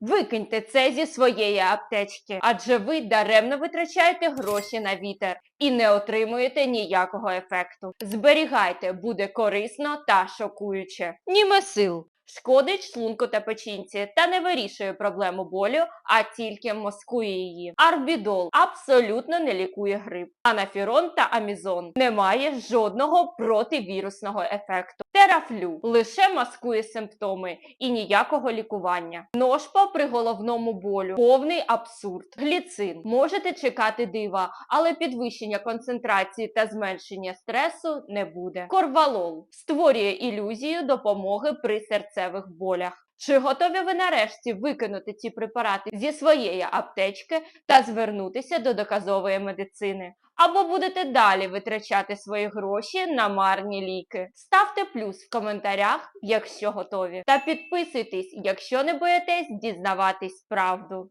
Викиньте це зі своєї аптечки, адже ви даремно витрачаєте гроші на вітер і не отримуєте ніякого ефекту. Зберігайте, буде корисно та шокуюче. Німесил. Шкодить шлунку та печінці та не вирішує проблему болю, а тільки маскує її. Арбідол абсолютно не лікує грип. Анафірон та амізон не має жодного противірусного ефекту. Терафлю лише маскує симптоми і ніякого лікування. Ножпа при головному болю повний абсурд. Гліцин можете чекати дива, але підвищення концентрації та зменшення стресу не буде. Корвалол створює ілюзію допомоги при серцевих болях. Чи готові ви нарешті викинути ці препарати зі своєї аптечки та звернутися до доказової медицини? Або будете далі витрачати свої гроші на марні ліки? Ставте плюс в коментарях, якщо готові, та підписуйтесь, якщо не боїтесь дізнаватись правду.